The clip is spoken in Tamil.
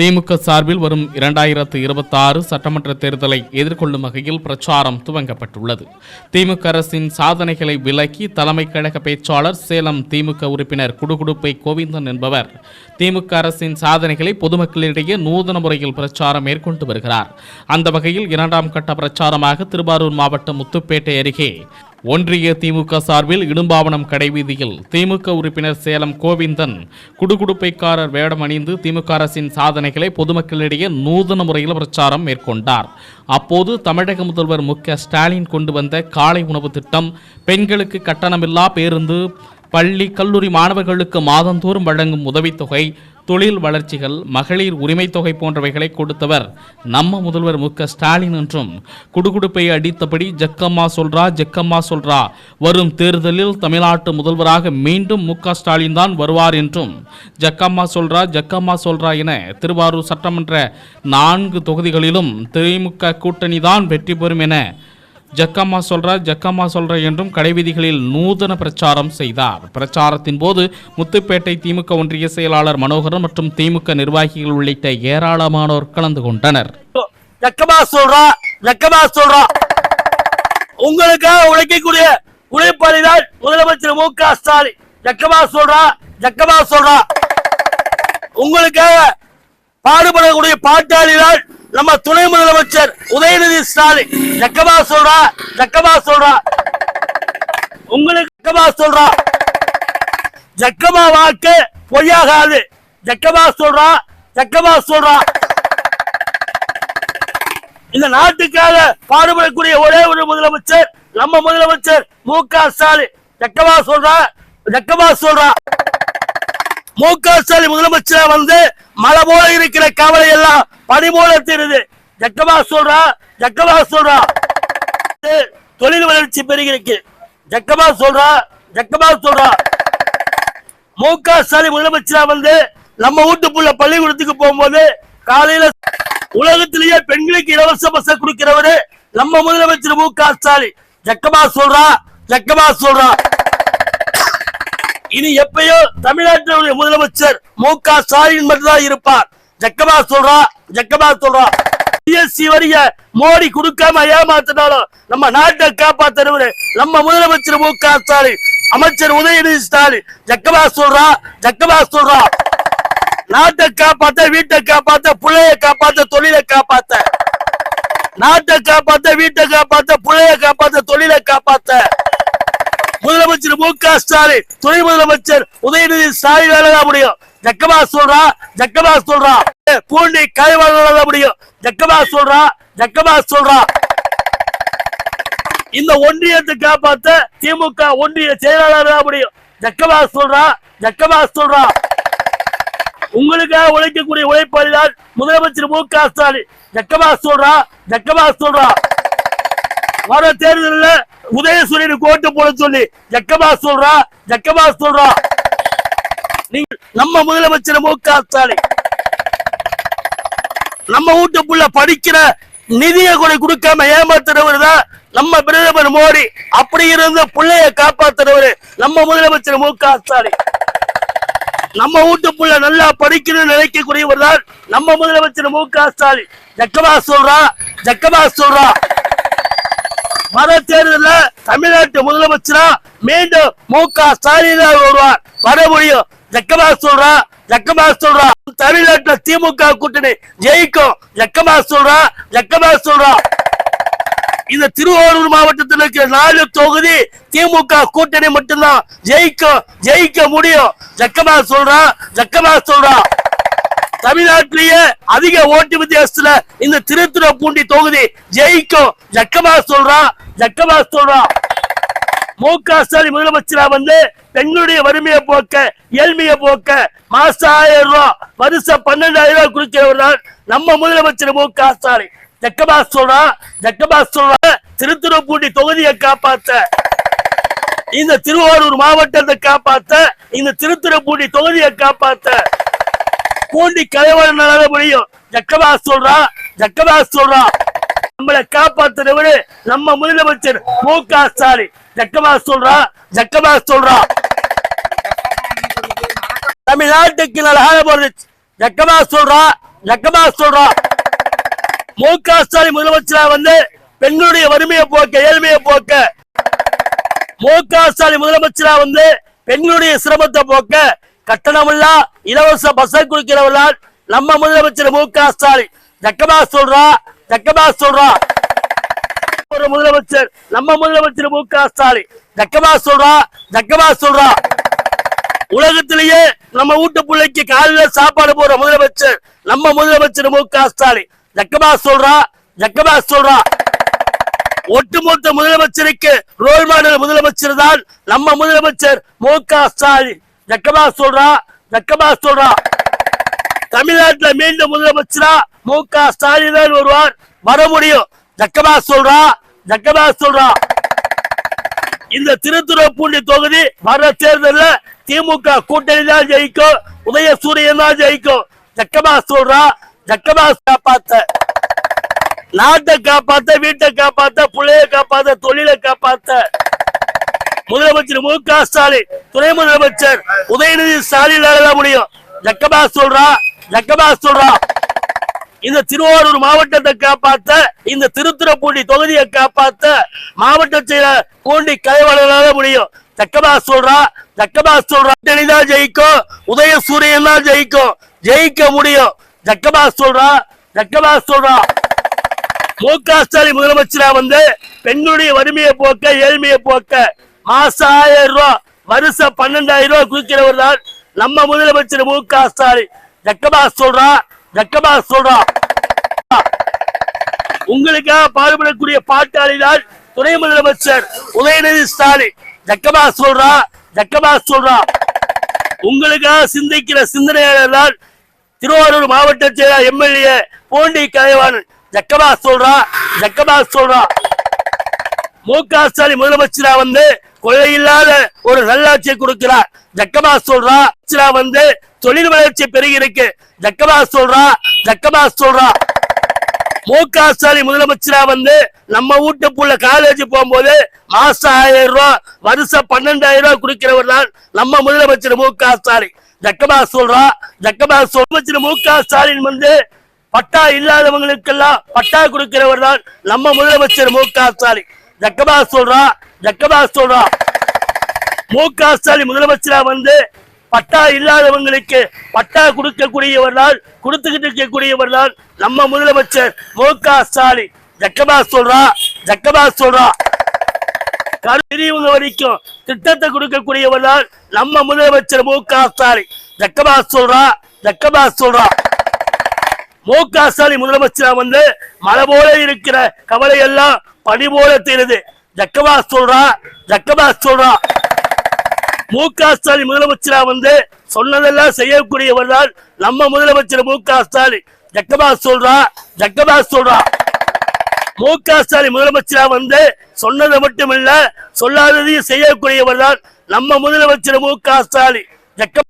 திமுக சார்பில் வரும் இரண்டாயிரத்து இருபத்தி ஆறு சட்டமன்ற தேர்தலை எதிர்கொள்ளும் வகையில் பிரச்சாரம் துவங்கப்பட்டுள்ளது. திமுக அரசின் சாதனைகளை விலக்கி தலைமை கழக பேச்சாளர் சேலம் திமுக உறுப்பினர் குடுகுடுப்பை கோவிந்தன் என்பவர் திமுக அரசின் சாதனைகளை பொதுமக்களிடையே நூதன முறையில் பிரச்சாரம் மேற்கொண்டு வருகிறார். அந்த வகையில் இரண்டாம் கட்ட பிரச்சாரமாக திருவாரூர் மாவட்டம் முத்துப்பேட்டை அருகே ஒன்றிய திமுக சார்பில் இடும்பாவனம் கடைவீதியில் திமுக உறுப்பினர் சேலம் கோவிந்தன் குடுகுடுப்பைக்காரர் வேடம் அணிந்து திமுக அரசின் சாதனைகளை பொதுமக்களிடையே நூதன முறையில் பிரச்சாரம் மேற்கொண்டார். அப்போது தமிழக முதல்வர் மு ஸ்டாலின் கொண்டு வந்த காலை உணவு திட்டம் பெண்களுக்கு கட்டணமில்லா பேருந்து பள்ளி கல்லூரி மாணவர்களுக்கு மாதந்தோறும் வழங்கும் உதவித்தொகை தொழில் வளர்ச்சிகள் மகளிர் உரிமை தொகை போன்றவைகளை கொடுத்தவர் நம்ம முதல்வர் மு க ஸ்டாலின் என்றும் குடுகுடுப்பை அடித்தபடி ஜக்கம்மா சொல்றா ஜக்கம்மா சொல்றா வரும் தேர்தலில் தமிழ்நாட்டு முதல்வராக மீண்டும் மு க ஸ்டாலின் தான் வருவார் என்றும் ஜக்கம்மா சொல்றா ஜக்கம்மா சொல்றா என திருவாரூர் சட்டமன்ற நான்கு தொகுதிகளிலும் திமுக கூட்டணி தான் வெற்றி பெறும் என ஜக்கம்மா சொல்றார் ஜக்கம்மா சொல்ற என்றும் கடைவீதிகளில் நூதன பிரச்சாரம் செய்தார். பிரச்சாரத்தின் போது முத்துப்பேட்டை திமுக ஒன்றிய செயலாளர் மனோகரன் மற்றும் திமுக நிர்வாகிகள் உள்ளிட்ட ஏராளமானோர் கலந்து கொண்டனர். உங்களுக்காக உழைக்கக்கூடிய உழைப்பாளிதான் முதலமைச்சர் மு க ஸ்டாலின். ஜக்கமா சொல்றா ஜக்கமா சொல்றா. உங்களுக்காக பாடுபடக்கூடிய பாட்டாளிதான் நம்ம துணை முதலமைச்சர் உதயநிதி ஸ்டாலின். ஜக்கமா சொல்றா ஜக்கமா சொல்றா. உங்களுக்கு ஜக்கமா சொல்றா. ஜக்கமா வாக்கு பொய்யாகாது. ஜக்கமா சொல்றா ஜக்கமா சொல்றா. இந்த நாட்டுக்காக பாடுபடக்கூடிய ஒரே ஒரு முதலமைச்சர் நம்ம முதலமைச்சர் மு க ஸ்டாலின். ஜக்கமா சொல்றா ஜக்கமா சொல்றா. மு க ஸ்டாலின் முதலமைச்சரா வந்து மழை போல இருக்கிற கவலை எல்லாம் பணி போல தெரியுது. ஜக்கமா சொல்றா ஜக்கமா சொல்றா. தொழில் வளர்ச்சி பெருகிருக்கு. ஜக்கமா சொல்றா ஜக்கமா சொல்றா. மு க ஸ்டாலின் முதலமைச்சரா வந்து நம்ம வீட்டு புள்ள பள்ளிக்கூடத்துக்கு போகும்போது காலையில உலகத்திலேயே பெண்களுக்கு இலவச பஸ் கொடுக்கிறவரு நம்ம முதலமைச்சர் மு க ஸ்டாலின். ஜக்கமா சொல்றா ஜக்கமா சொல்றா. இனி எப்பயோ தமிழ்நாட்டினுடைய முதலமைச்சர் மு க ஸ்டாலின் மட்டும்தான் இருப்பார். ஜக்கமா சொல்றா ஜக்கமா சொல்றா. பிஎஸ்சி வரிய மோடி கொடுக்காம ஏமாத்தினாலும் நம்ம நாட்டை காப்பாத்துறவரு நம்ம முதலமைச்சர் மு க ஸ்டாலின் அமைச்சர் உதயநிதி ஸ்டாலின் ஜக்கமா சொல்றா ஜக்கமா சொல்றா. நாட்டை காப்பாத்த வீட்டை காப்பாத்த பிள்ளைய காப்பாத்த தொழிலை காப்பாத்த. நாட்டை காப்பாத்த வீட்டை காப்பாத்த பிள்ளைய காப்பாத்த தொழிலை காப்பாத்த. முதலமைச்சர் மு க ஸ்டாலின் துணை முதலமைச்சர் உதயநிதி ஸ்டாலின் தான் முடியும். ஜக்கபாஸ் சொல்றா ஜக்கபாஸ் சொல்றா. பூண்டி வளர முடியும். ஜக்கபாஸ் சொல்றா ஜக்கபாஸ் சொல்றா. இந்த ஒன்றியத்தை காப்பாத்த திமுக ஒன்றிய செயலாளர் தான் முடியும். ஜக்கபாஸ் சொல்றா ஜக்கபாஸ் சொல்றா. உங்களுக்காக உழைக்கக்கூடிய உழைப்பாளிதான் முதலமைச்சர் மு க ஸ்டாலின். ஜக்கபாஸ் சொல்றா ஜக்கபாஸ் சொல்றா. வர தேர்தலில் உதயசூரியனுக்கு ஓட்டு போட சொல்லி ஜக்கபாஸ் சொல்றா ஜக்கபாஸ் சொல்றா. நீங்கள் நம்ம முதலமைச்சர் மு க ஸ்டாலின் நம்ம வீட்டுக்குள்ள படிக்கிற நிதியை கூட கொடுக்காம ஏமாத்துறவர் தான் நம்ம பிரதமர் மோடி. அப்படி இருந்த பிள்ளைய காப்பாத்துறவர் நம்ம முதலமைச்சர் மு க ஸ்டாலின் நம்ம வீட்டு புள்ள நல்லா படிக்கணும்னு நினைக்கக்கூடியவர் தான் நம்ம முதலமைச்சர் மு க ஸ்டாலின் ஜக்கமா சொல்றா ஜக்கமா சொல்றா. வர தேர்தலில் தமிழ்நாட்டு முதலமைச்சரா மீண்டும் மு க ஸ்டாலின் வருவார். வர முடியும். ஜக்கமா சொல்றா ஜக்கமா சொல்றா. தமிழ்நாட்டுல திமுக கூட்டணி ஜெயிக்கும். ஜக்கமா சொல்றா ஜக்கமா சொல்றா. இந்த திருவாரூர் மாவட்டத்தில் இருக்கிற நாலு தொகுதி திமுக கூட்டணி மட்டும்தான். ஜெயிக்கும் ஜெயிக்க முடியும். ஜக்கமா சொல்றா ஜக்கமா சொல்றா. தமிழ்நாட்டிலேயே அதிக ஓட்டு வித்தியாசத்துல இந்த திருத்துறைப்பூண்டி தொகுதி ஜெயிக்கும். ஜக்கமா சொல்றா ஜக்கமா சொல்றா. மு க ஸ்டாலின் முதலமைச்சரா வந்து பெண்களுடைய வறுமையை போக்க ஏழ்மையை போக்க மாசம் ஆயிரம் ரூபாய் வருஷம் பன்னெண்டாயிரம் ரூபாய் கொடுக்கிறவர் தான் நம்ம முதலமைச்சர் மு க ஸ்டாலின் ஜக்கமா சொல்றா ஜக்கமா சொல்றா திருத்துறைப்பூண்டி தொகுதியை காப்பாத்த. இந்த திருவாரூர் மாவட்டத்தை காப்பாத்த இந்த திருத்துறைப்பூண்டி தொகுதியை காப்பாத்த. பூண்டி கலைவரனால முடியும். ஜக்கமா சொல்றா ஜக்கமா சொல்றா. நம்மளை காப்பாத்துறவரு நம்ம முதலமைச்சர் மு க ஸ்டாலின். ஜக்கமா சொல்றா ஜக்கமா சொல்றா. தமிழ்நாட்டுக்கு நல்ல போறது ஜக்கமா சொல்றா ஜக்கமா சொல்றா. மு க ஸ்டாலின் முதலமைச்சரா வந்து பெண்களுடைய வறுமையை போக்க ஏழ்மையை போக்க. மு க ஸ்டாலின் முதலமைச்சரா வந்து பெண்களுடைய சிரமத்தை போக்க. கட்டணமில்லா இலவச பஸ்ஸை குடிக்கிறவர்களால் நம்ம முதலமைச்சர் மு க ஸ்டாலின். ஜக்கமா சொல்றா ஜக்கமா சொல்றான் ஒரு முதலமைச்சர் நம்ம முதலமைச்சர் மு க ஸ்டாலின். ஜக்கமா சொல்றா ஜக்கமா சொல்றா. உலகத்திலேயே நம்ம வீட்டு பிள்ளைக்கு காலையில சாப்பாடு போற முதலமைச்சர் நம்ம முதலமைச்சர் மு க ஸ்டாலின். ஜக்கமா சொல்றா ஜக்கமா சொல்றா. ஒட்டுமொத்த முதலமைச்சருக்கு ரோல் மாடல் முதலமைச்சர் தான் நம்ம முதலமைச்சர் மு க ஸ்டாலின். ஜக்கமா சொல்றா ஜக்கமா சொல்றா. தமிழ்நாட்டுல மீண்டும் முதலமைச்சரா மு க ஸ்டாலின் தான் வருவார். வர முடியும். ஜக்கமா சொல்றா ஜக்கமா சொல்றா. இந்த திருத்துறைப்பூண்டி தொகுதி வர தேர்தலில் திமுக கூட்டணி தான் ஜெயிக்கும். உதயசூரியன் தான் ஜெயிக்கும். ஜக்கமா சொல்றா ஜக்கமா காப்பாத்த. நாட்டை காப்பாத்த வீட்டை காப்பாத்த பிள்ளைய காப்பாத்த தொழிலை காப்பாத்த. முதலமைச்சர் மு க ஸ்டாலின் துணை முதலமைச்சர் உதயநிதி ஸ்டாலின் முடியும். ஜக்கமா சொல்றா ஜக்கமா சொல்றான் இந்த திருவாரூர் மாவட்டத்தை காப்பாத்த இந்த திருத்துறைப்பூண்டி தொகுதியை காப்பாத்த மாவட்ட செயலர் பூண்டி கலைவாளர்களால முடியும். ஜக்கமா சொல்றா ஜக்கமா சொல்றா தான் ஜெயிக்கும் உதய சூரியன் தான் ஜெயிக்கும். ஜெயிக்க முடியும். ஜக்கமா சொல்றா ஜக்கமா சொல்றா. மு க ஸ்டாலின் முதலமைச்சரா வந்து பெண்களுடைய வறுமையை போக்க ஏழ்மையை போக்க மாசம் ஆயிரம் ரூபாய் வருஷம் பன்னெண்டாயிரம் ரூபாய் குவிக்கிறவர் தான் நம்ம முதலமைச்சர் மு க ஸ்டாலின். ஜக்கபா சொல்றா ஜக்கபா சொல்றா. உங்களுக்காக பாடுபடக்கூடிய பாட்டாளிதான் துணை முதலமைச்சர் உதயநிதி ஸ்டாலின். ஜக்கபா சொல்றா ஜக்கபா சொல்றா. உங்களுக்காக சிந்திக்கிற சிந்தனையாளர் தான் திருவாரூர் மாவட்ட செயலர் எம்எல்ஏ போண்டி கலைவாணன். ஜக்கபா சொல்றா ஜக்கபா சொல்றா. மு க ஸ்டாலின் முதலமைச்சரா வந்து கொள்ளை இல்லாத ஒரு நல்லாட்சியை கொடுக்கிறார். ஜக்கமா சொல்றா அமைச்சரா வந்து தொழில் வளர்ச்சி பெருகி இருக்கு ஜக்கமா சொல்றா ஜக்கமா சொல்றா. மு க ஸ்டாலின் முதலமைச்சரா வந்து நம்ம வீட்டு புள்ள காலேஜ் போகும்போது மாசம் ஆயிரம் ரூபாய் வருஷம் பன்னெண்டாயிரம் ரூபாய் குடிக்கிறவர் தான் நம்ம முதலமைச்சர் மு க ஸ்டாலின். ஜக்கமா சொல்றா ஜக்கமா சொல் மு க ஸ்டாலின் வந்து பட்டா இல்லாதவங்களுக்கெல்லாம் பட்டா கொடுக்கிறவர் தான் நம்ம முதலமைச்சர் மு க ஸ்டாலின். ஜக்கமா சொல்றா ஜக்கமா சொல்றா. மு க ஸ்டாலின் முதலமைச்சரா வந்து பட்டா இல்லாதவங்களுக்கு பட்டா கொடுக்கக்கூடியவர்களால் கொடுத்துக்கிட்டு இருக்கக்கூடியவர்களால் நம்ம முதலமைச்சர் மு க ஸ்டாலின் ஜக்கமா சொல்றா ஜக்கமா சொல்றா. கருவியவங்க வரைக்கும் திட்டத்தை கொடுக்கக்கூடியவர்களால் நம்ம முதலமைச்சர் மு க ஸ்டாலின் ஜக்கமா சொல்றா ஜக்கமா சொல்றா. மு க ஸ்டாலின் முதலமைச்சரா வந்து மழை போல இருக்கிற கவலை எல்லாம் பனி போல தெரியுது. ஜக்கமா சொல்றா ஜக்கமா சொல்றா. மு க ஸ்டாலின் முதலமைச்சரா வந்து சொன்னதெல்லாம் செய்யக்கூடியவர் தான் நம்ம முதலமைச்சர் மு க ஸ்டாலின். ஜக்கபா சொல்றா ஜக்கபா சொல்றா. மு க ஸ்டாலின் முதலமைச்சரா வந்து சொன்னதை மட்டும் இல்ல சொல்லாததையும் செய்யக்கூடியவர் தான் நம்ம முதலமைச்சர் மு க ஸ்டாலின். ஜக்க